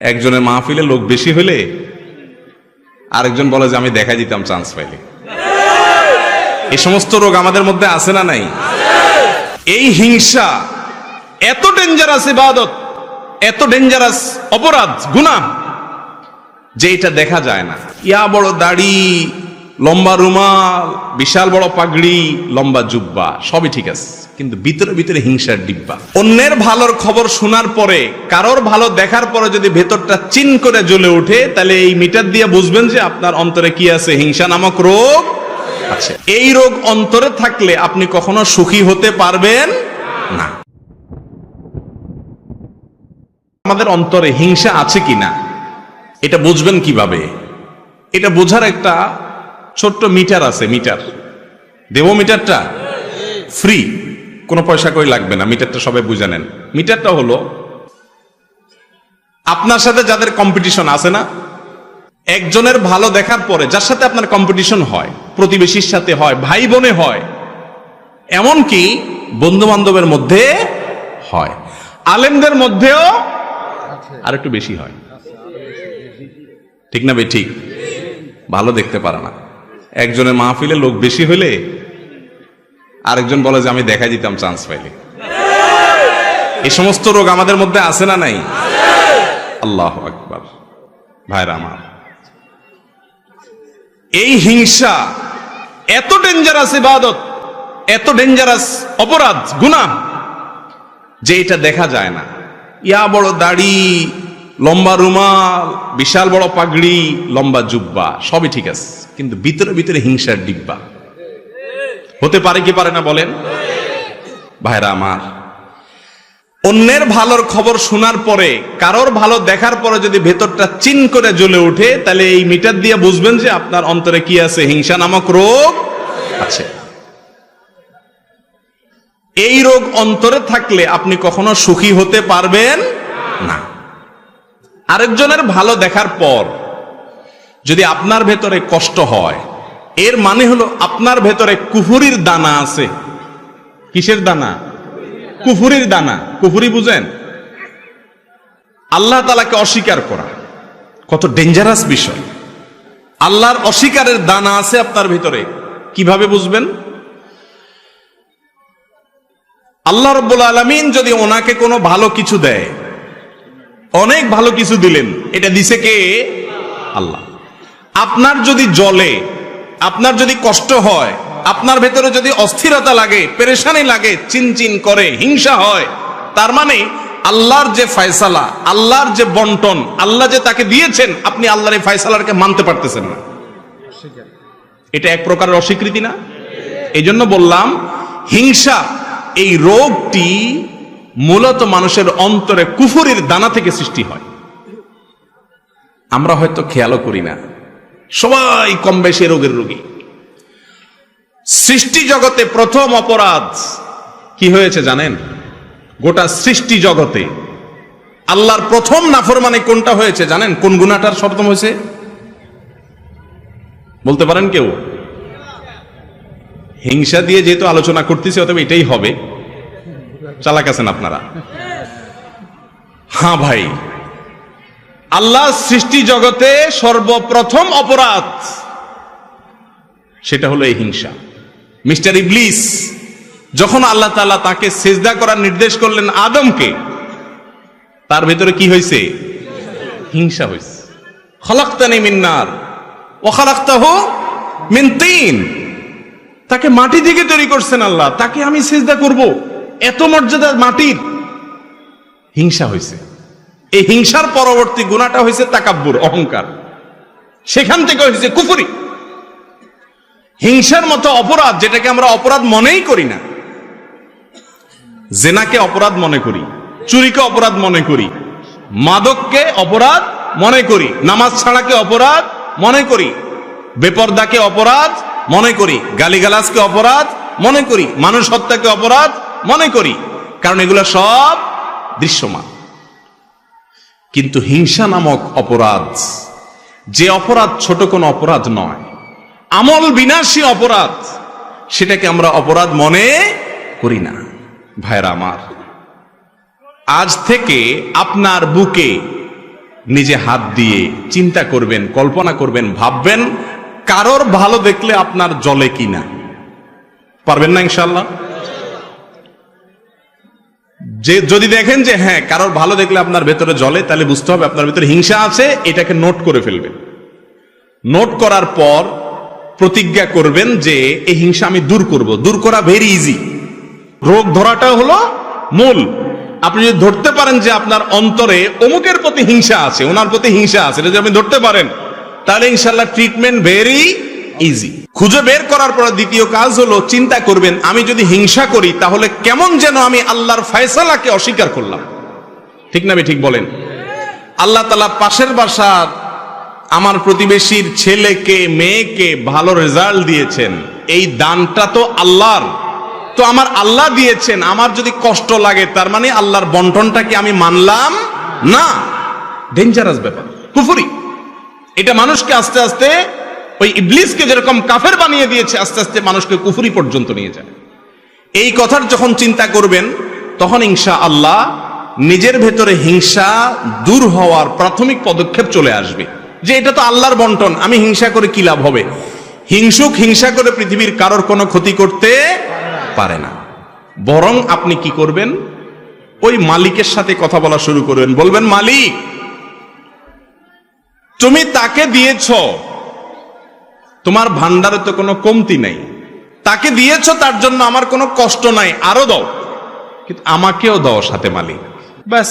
একজনের মাহফিলে লোক বেশি হলে আরেকজন বলে যে, আমি দেখা দিতাম চান্স পাইলে। এই সমস্ত রোগ আমাদের মধ্যে আছে না নাই? এই হিংসা, এত ডেঞ্জারাস ইবাদত, এত ডেঞ্জারাস অপরাধ, গুনাহ, যে এটা দেখা যায় না। ইয়া বড় দাড়ি লম্বা রুমাল, বিশাল বড় পাগড়ি, লম্বা জুব্বা, সবই ঠিক আছে। কিন্তু ভিতরে ভিতরে হিংসার ডিব্বা। অন্যের ভালোর খবর শোনার পরে, কারোর ভালো দেখার পরে যদি ভেতরটা চিন করে জ্বলে ওঠে, তাহলে এই মিটার দিয়ে বুঝবেন যে আপনার অন্তরে কি আছে, হিংসা নামক রোগ আছে। এই রোগ অন্তরে থাকলে আপনি কখনো সুখী হতে পারবেন না। আমাদের অন্তরে হিংসা আছে কিনা, এটা বুঝবেন কীভাবে? এটা বোঝার একটা ছোট্ট মিটার আছে, মিটার। দেব মিটারটা? ফ্রি কোনো পয়সা কই লাগবে না, মিটারটা সবাই বুঝে নেন। মিটারটা হলো, আপনার সাথে যাদের কম্পিটিশন আছে না, একজনের ভালো দেখার পরে যার সাথে আপনার কম্পিটিশন হয়, প্রতিবেশীর সাথে হয় ভাই বোনে হয়, এমনকি বন্ধু বান্ধবের মধ্যে হয়। আলেমদের মধ্যেও আর একটু বেশি হয়। ঠিক না বে, ঠিক? ভালো দেখতে পারে না। একজনের মাহফিলে লোক বেশি হলে আরেকজন বলে যে, আমি দেখা দিতাম চান্স পাইলে। এই সমস্ত রোগ আমাদের মধ্যে আছে না নাই? আল্লাহ আকবার। ভাইরা আমার, এই হিংসা, এত ডেঞ্জারাস ইবাদত, এত ডেঞ্জারাস অপরাধ, গুনাহ, যে এটা দেখা যায় না। ইয়া বড় দাড়ি লম্বা রুমাল, বিশাল বড় পাগড়ি, লম্বা জুব্বা, সবই ঠিক আছে। কিন্তু ভিতরে ভিতরে হিংসার ডিব্বা। হতে পারে কি পারে না বলেন? ভাইরা আমার, অন্যের ভালোর খবর শোনার পরে, কারোর ভালো দেখার পরে যদি ভেতরটা চিন করে জ্বলে ওঠে, তাহলে এই মিটার দিয়ে বুঝবেন যে আপনার অন্তরে কি আছে, হিংসা নামক রোগ আছে। এই রোগ অন্তরে থাকলে আপনি কখনো সুখী হতে পারবেন না। আরেকজনের ভালো দেখার পর যদি আপনার ভেতরে কষ্ট হয়, এর মানে হলো আপনার ভেতরে কুফুরির দানা আছে। কিসের দানা? কুফুরির দানা। কুফুরি বুঝেন? আল্লাহ তালাকে অস্বীকার করা। কত ডেঞ্জারাস বিষয়। আল্লাহর অস্বীকারের দানা আছে আপনার ভিতরে। কীভাবে বুঝবেন? আল্লাহ রব্বুল আলমিন যদি ওনাকে কোনো ভালো কিছু দেয় অনেক ভালো কিছু দিলেন। এটা দিছে কে? আল্লাহ। আপনার যদি জলে আপনার যদি কষ্ট হয়, আপনার ভেতরে যদি অস্থিরতা লাগে, পেরেশানি লাগে, চিনচিন করে, হিংসা হয়, তার মানে আল্লাহর যে ফয়সালা, আল্লাহর যে বন্টন, আল্লাহ যে তাকে দিয়েছেন, আপনি আল্লাহর এই ফয়সালারকে মানতে পারতেছেন না। এটা এক প্রকারের অস্বীকৃতি না? এই জন্য বললাম, হিংসা, এই রোগটি মূলত মানুষের অন্তরে কুফুরির দানা থেকে সৃষ্টি হয়। আমরা হয়তো খেয়ালও করি না। সবাই কম বেশি রোগের রোগী। সৃষ্টি জগতে প্রথম অপরাধ কি হয়েছে জানেন? গোটা সৃষ্টি জগতে। আল্লাহর প্রথম নাফরমানি কোনটা হয়েছে জানেন? কোন গুণাটার সপ্তম হয়েছে? বলতে পারেন কেউ? হিংসা দিয়ে যেহেতু আলোচনা করতেছি, অতএব এটাই হবে। চালাক আছেন আপনারা। হ্যাঁ ভাই। আল্লাহ সৃষ্টি জগতে সর্বপ্রথম অপরাধ সেটা হলো এই হিংসা। মিস্টার ইবলিস, যখন আল্লাহ তাআলা তাকে সেজদা করার নির্দেশ করলেন আদমকে, তার ভেতরে কি হয়েছে? হিংসা হয়েছে। খলাক্তানি মিন্নার ও খলাক্তাহু মিন তিন। তাকে মাটি থেকে তৈরি করছেন আল্লাহ, তাকে আমি সেজদা করব। এত মর্যাদার মাটির। হিংসা হয়েছে এই হিংসার পরবর্তী গুণাটা হয়েছে তাকাব্বুর, অহংকার। সেখান থেকে হয়েছে কুফুরি। হিংসার মতো অপরাধ যেটাকে আমরা অপরাধ মনেই করি না। জেনাকে অপরাধ মনে করি, চুরিকে অপরাধ মনে করি, মাদককে অপরাধ মনে করি, নামাজ ছাড়াকে অপরাধ মনে করি, বেপর্দাকে অপরাধ মনে করি, গালিগালাজকে অপরাধ মনে করি, মানুষ হত্যাকে অপরাধ মনে করি, কারণ এগুলো সব দৃশ্যমান। কিন্তু হিংসা নামক অপরাধ, যে অপরাধ ছোট কোনো অপরাধ নয়, আমল বিনাশী অপরাধ, সেটাকে আমরা অপরাধ মনে করি না। ভাইরা আমার, আজ থেকে আপনার বুকে নিজে হাত দিয়ে চিন্তা করবেন, কল্পনা করবেন, ভাববেন, কারোর ভালো দেখলে আপনার জলে কিনা। পারবেন না ইনশাল্লাহ যে, যদি দেখেন যে হ্যাঁ কারোর ভালো দেখলে আপনার ভেতরে জলে তাহলে বুঝতে হবে আপনার ভেতরে হিংসা আছে, এটাকে নোট করে ফেলবেন। নোট করার পর প্রতিজ্ঞা করবেন যে, এই হিংসা আমি দূর করব। দূর করা ভেরি ইজি রোগ ধরাটা হলো মূল। আপনি যদি ধরতে পারেন যে আপনার অন্তরে অমুকের প্রতি হিংসা আছে, ওনার প্রতি হিংসা আছে এটা যদি আপনি ধরতে পারেন, তাহলে ইনশাল্লাহ ট্রিটমেন্ট ভেরি ইজি খুঁজে বের করার পর দ্বিতীয় কাজ হলো চিন্তা করবেন, আমি যদি হিংসা করি, তাহলে কেমন যেন আমি আল্লাহর ফয়সালাকে অস্বীকার করলাম। ঠিক না ঠিক বলেন? আল্লাহ তালা পাশের বাসার আমার প্রতিবেশীর ছেলেকে, মেয়েকে ভালো রেজাল্ট দিয়েছেন। এই দানটা তো আল্লাহর। তো আমার আল্লাহ দিয়েছেন, আমার যদি কষ্ট লাগে, তার মানে আল্লাহর বন্টনটাকে আমি মানলাম? না। ডেঞ্জারাস ব্যাপার। কুফুরি। এটা মানুষকে আস্তে আস্তে ওই ইবলিসকে যেরকম কাফের বানিয়ে দিয়েছে, আস্তে আস্তে মানুষকে কুফুরি পর্যন্ত নিয়ে যায়। এই কথার যখন চিন্তা করবেন, তখন ইনশা আল্লাহ নিজের ভেতরে হিংসা দূর হওয়ার প্রাথমিক পদক্ষেপ চলে আসবে। যে এটা তো আল্লাহর বন্টন, আমি হিংসা করে কি লাভ হবে? হিংসুক হিংসা করে পৃথিবীর কারোর কোনো ক্ষতি করতে পারে না। বরং আপনি কি করবেন? ওই মালিকের সাথে কথা বলা শুরু করবেন। বলবেন, মালিক, তুমি তাকে দিয়েছ তোমার ভান্ডারে তো কোনো কমতি নেই। তাকে দিয়েছ, তার জন্য আমার কোনো কষ্ট নাই, আরও দাও। কিন্তু আমাকেও দাও সাথে মালিক। ব্যাস,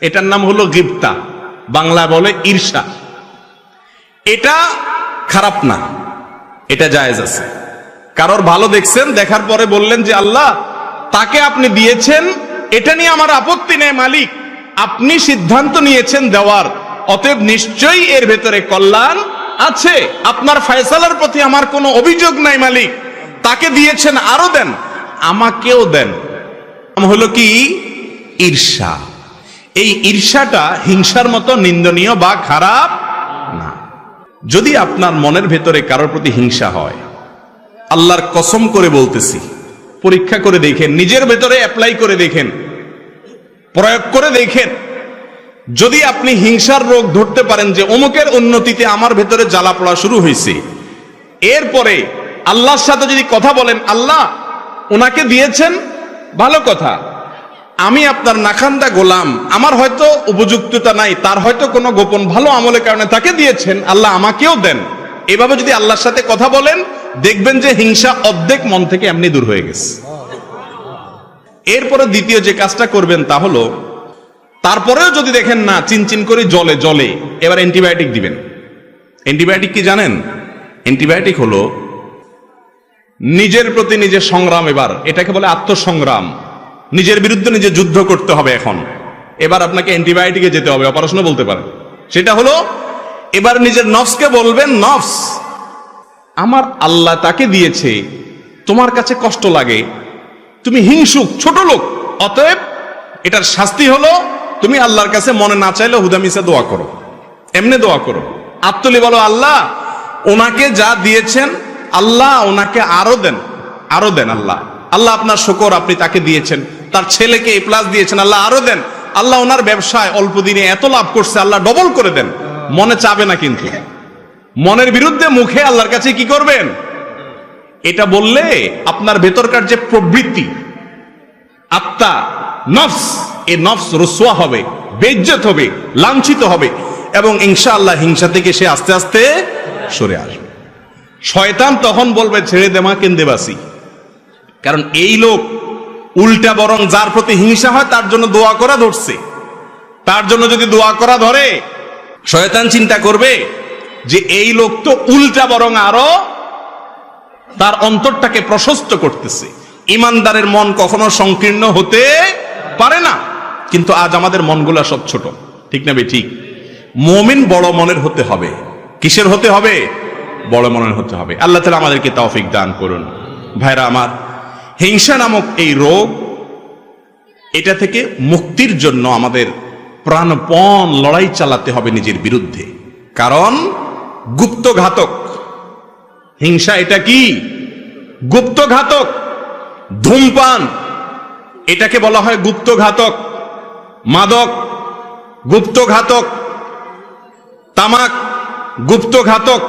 এটার নাম হলো গিপ্তা বাংলা বলে ঈর্ষা। এটা খারাপ না, এটা জায়েজ আছে। কারোর ভালো দেখছেন, দেখার পরে বললেন যে, আল্লাহ, তাকে আপনি দিয়েছেন, এটা নিয়ে আমার আপত্তি নেই মালিক। আপনি সিদ্ধান্ত নিয়েছেন দেওয়ার, অতএব নিশ্চয়ই এর ভেতরে কল্যাণ আছে, আপনার ফয়সালার প্রতি আমার কোনো অভিযোগ নাই মালিক। তাকে দিয়েছেন, আরও দেন, আমাকেও দেন। হলো কি? ঈর্ষা। এই ঈর্ষাটা হিংসার মতো নিন্দনীয় বা খারাপ না। যদি আপনার মনের ভেতরে কারোর প্রতি হিংসা হয়, আল্লাহর কসম করে বলতেছি, পরীক্ষা করে দেখেন, নিজের ভেতরে অ্যাপ্লাই করে দেখেন, প্রয়োগ করে দেখেন যদি আপনি হিংসার রোগ ধরতে পারেন যে অমুকের উন্নতিতে আমার ভেতরে জ্বালা পড়া শুরু হয়েছে, এরপরে আল্লাহর সাথে যদি কথা বলেন, আল্লাহ ওনাকে দিয়েছেন ভালো কথা। আমি আপনার নাখান্দা গোলাম। আমার হয়তো উপযুক্ততা নাই, তার হয়তো কোনো গোপন ভালো আমলের কারণে তাকে দিয়েছেন, আল্লাহ আমাকেও দেন। এভাবে যদি আল্লাহর সাথে কথা বলেন, দেখবেন যে হিংসা অর্ধেক মন থেকে এমনি দূর হয়ে গেছে। এরপরে দ্বিতীয় যে কাজটা করবেন তা হলো তারপরেও যদি দেখেন না, চিনচিন করে জলে জলে, এবার অ্যান্টিবায়োটিক দিবেন। অ্যান্টিবায়োটিক কি জানেন? অ্যান্টিবায়োটিক হলো নিজের প্রতি নিজের সংগ্রাম এবার, এটাকে বলে আত্মসংগ্রাম। নিজের বিরুদ্ধে নিজে যুদ্ধ করতে হবে এখন। এবার আপনাকে অ্যান্টিবায়োটিকে যেতে হবে অপারেশনও বলতে পারেন। সেটা হলো, এবার নিজের নফসকে বলবেন, নফস, আমার আল্লাহ তাকে দিয়েছে, তোমার কাছে কষ্ট লাগে, তুমি হিংসুক, ছোট লোক, অতএব এটার শাস্তি হলো তুমি আল্লাহর কাছে মনে না চাইলে হুদামিসা দোয়া করো। এমনি দোয়া করো। আত্মলি বলো, আল্লাহ, ওনাকে যা দিয়েছেন, আল্লাহ ওনাকে আরও দেন আরও দেন আল্লাহ। আল্লাহ আপনার শকর আপনি তাকে দিয়েছেন, তার ছেলেকে এ প্লাস দিয়েছেন, আল্লাহ আরও দেন। আল্লাহ ওনার ব্যবসায় অল্প দিনে এত লাভ করছে, আল্লাহ ডবল করে দেন। মনে চাবে না কিন্তু। মনের বিরুদ্ধে মুখে আল্লাহর কাছে কি করবেন? এটা বললে আপনার ভেতরকার যে প্রবৃত্তি, আত্মা, নফস এ নফস রসোয়া হবে, বেজ্জত হবে, লাঞ্ছিত হবে এবং ইনশাআল্লাহ হিংসা থেকে সে আস্তে আস্তে সরে আসবে। শয়তান তখন বলবে, ছেড়ে দেমা কেন্দেবাসী। কারণ এই লোক উল্টা বরং যার প্রতি হিংসা হয়, তার জন্য দোয়া করা ধরছে। তার জন্য যদি দোয়া করা ধরে, শয়তান চিন্তা করবে যে এই লোক তো উল্টা বরং আরও তার অন্তরটাকে প্রশস্ত করতেছে। ইমানদারের মন কখনো সংকীর্ণ হতে পারে না। কিন্তু আজ আমাদের মনগুলা সব ছোট। ঠিক না ঠিক? মমিন বড় মনের হতে হবে। কিসের হতে হবে? বড় মনের হতে হবে। আল্লাহ তালা আমাদেরকে তৌফিক দান করুন। ভাইরা আমার, হিংসা নামক এই রোগ, এটা থেকে মুক্তির জন্য আমাদের প্রাণপণ লড়াই চালাতে হবে নিজের বিরুদ্ধে। কারণ গুপ্ত ঘাতক হিংসা এটা কি? গুপ্ত ঘাতক ধূমপান। এটাকে বলা হয় গুপ্ত ঘাতক মাদক গুপ্ত ঘাতক তামাক, গুপ্তঘাতক,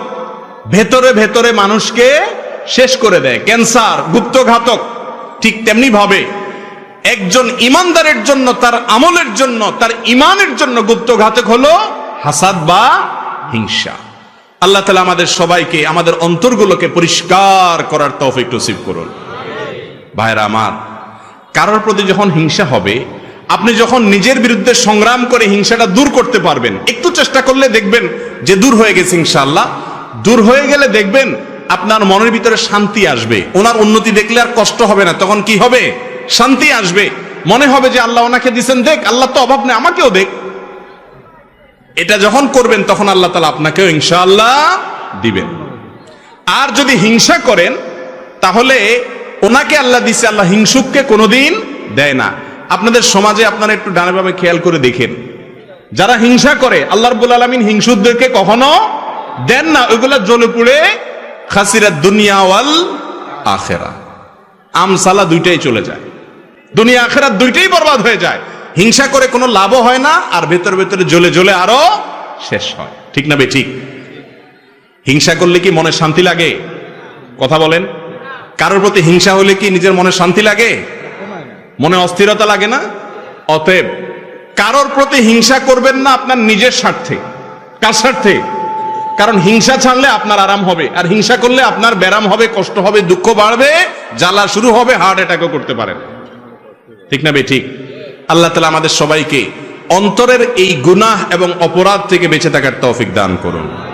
ভেতরে ভেতরে মানুষকে শেষ করে দেয়। ক্যান্সার, গুপ্তঘাতক, ঠিক তেমনি ভাবে একজন ইমানদারের জন্য, তার আমলের জন্য, তার ইমানের জন্য গুপ্তঘাতক হলো হাসাদ বা হিংসা। আল্লাহ তালা আমাদের সবাইকে, আমাদের অন্তরগুলোকে পরিষ্কার করার তৌফিক নসিব করুন। ভাইরা আমার, কারোর প্রতি যখন হিংসা হবে আপনি যখন নিজের বিরুদ্ধে সংগ্রাম করে হিংসাটা দূর করতে পারবেন, একটু চেষ্টা করলে দেখবেন যে দূর হয়ে গেছে ইনশাআল্লাহ। দূর হয়ে গেলে দেখবেন আপনার মনের ভিতরে শান্তি আসবে। ওনার উন্নতি দেখলে আর কষ্ট হবে না। তখন কি হবে? শান্তি আসবে। মনে হবে যে আল্লাহ ওনাকে দিছেন, দেখ, আল্লাহ তো অভাব নেই, আমাকেও দেখ। এটা যখন করবেন, তখন আল্লাহ তালা আপনাকেও ইনশাআল্লাহ দিবেন। আর যদি হিংসা করেন, তাহলে ওনাকে আল্লাহ দিছে, আল্লাহ হিংসুককে কোনোদিন দেয় না। আপনাদের সমাজে আপনারা একটু ডানে বামে খেয়াল করে দেখেন। যারা হিংসা করে, আল্লাহ রব্বুল আলমিন হিংসুকদেরকে কখনো দেন না। ওইগুলা জ্বলে পুড়ে খাসিরা দুনিয়া ওয়াল আখেরা। আমসালা দুইটাই চলে যায়। দুনিয়া আখেরা দুইটাই বরবাদ হয়ে যায়। হিংসা করে কোনো লাভও হয় না, আর ভেতরে ভেতরে জ্বলে জ্বলে আরও শেষ হয়। ঠিক না বে ঠিক হিংসা করলে কি মনে শান্তি লাগে? কথা বলেন। কারোর প্রতি হিংসা হলে কি নিজের মনে শান্তি লাগে? মনে অস্থিরতা লাগে না? অতএব কারোর প্রতি হিংসা করবেন না আপনার নিজের স্বার্থে। কার স্বার্থে? কারণ হিংসা ছাড়লে আপনার আরাম হবে, আর হিংসা করলে আপনার ব্যারাম হবে, কষ্ট হবে, দুঃখ বাড়বে, জ্বালা শুরু হবে হার্ট অ্যাটাকও করতে পারেন। ঠিক না বে, ঠিক? আল্লাহ তালা আমাদের সবাইকে অন্তরের এই গুনাহ এবং অপরাধ থেকে বেঁচে থাকার তৌফিক দান করুন।